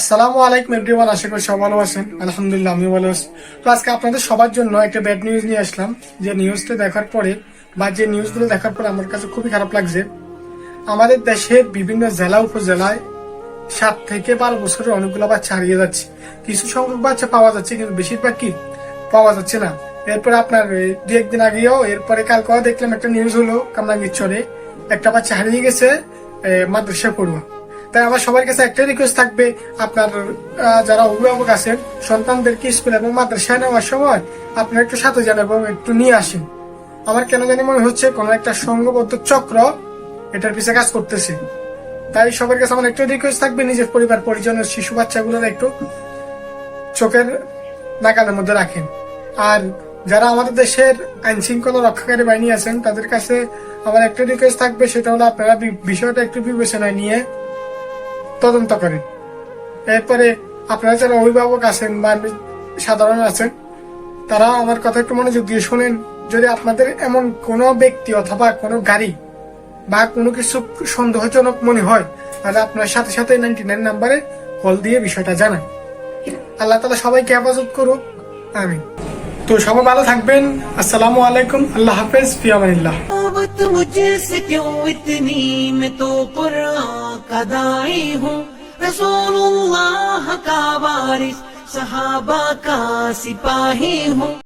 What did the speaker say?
আসসালামু আলাইকুম এভরিওয়ান, আশা করি সব ভালো আছেন। আলহামদুলিল্লাহ আমি ভালো আছি। তো আজকে আপনাদের সবার জন্য একটা ব্যাড নিউজ নিয়ে আসলাম। যে নিউজটা দেখার পরে বা যে নিউজগুলো দেখার পরে আমার কাছে খুবই খারাপ লাগছে। আমাদের দেশের বিভিন্ন জেলা উপজেলায় সাত থেকে বারো বছরের অনেকগুলো বাচ্চা হারিয়ে যাচ্ছে। কিছু সংখ্যক বাচ্চা পাওয়া যাচ্ছে, কিন্তু বেশিরভাগ কি? পাওয়া যাচ্ছে না। এরপরে আপনার দু একদিন আগেও, এরপরে কাল কালকেও দেখলাম একটা নিউজ হলো কামরাঙ্গীরচরে একটা বাচ্চা হারিয়ে গেছে মাদ্রাসা পড়ুয়া। তাই আমার সবার কাছে একটা রিকোয়েস্ট থাকবে, আপনার যারা অভিভাবক আছেন, সন্তানদেরকে স্কুল এবং মাদ্রাসায় নেওয়ার সময় আপনারা একটু সাথে যান এবং একটু নিয়ে আসেন। আমার কেন জানি মনে হচ্ছে কোন একটা সংঘবদ্ধ চক্র এটার পিছিয়ে কাজ করতেছে। তাই সবার কাছে আমার একটা রিকোয়েস্ট থাকবে, নিজের পরিবার পরিজনের শিশু বাচ্চাগুলোর একটু চোখের নাগালের মধ্যে রাখেন। আর যারা আমাদের দেশের আইন শৃঙ্খলা রক্ষাকারী বাহিনী আছেন, তাদের কাছে আমার একটা রিকোয়েস্ট থাকবে, সেটা হলো আপনারা বিষয়টা একটু বিবেচনায় নিয়ে তদন্ত করেন এরপরে আপনারা যারা অভিভাবক আছেন বা সাধারণ আছেন, তারা আমার কথা একটু মনোযোগ দিয়ে শোনেন। যদি আপনাদের এমন কোনো ব্যক্তি অথবা কোনো গাড়ি বা কোনো কিছু সন্দেহজনক মনে হয়, তাহলে আপনার সাথে সাথে নাইনটি নাইন নাম্বারে কল দিয়ে বিষয়টা জানান। আল্লাহ তালা সবাইকে হেফাজত করুক। আমিন। তো সবাই ভালো থাকবেন আসসালামু আলাইকুম আল্লাহ হাফেজ ফিয়ামানিল্লাহ मोहब्बत मुझसे क्यों इतनी मैं तो कुरान का दाई हूँ रसूलुल्लाह का वारिस सहाबा का सिपाही हूँ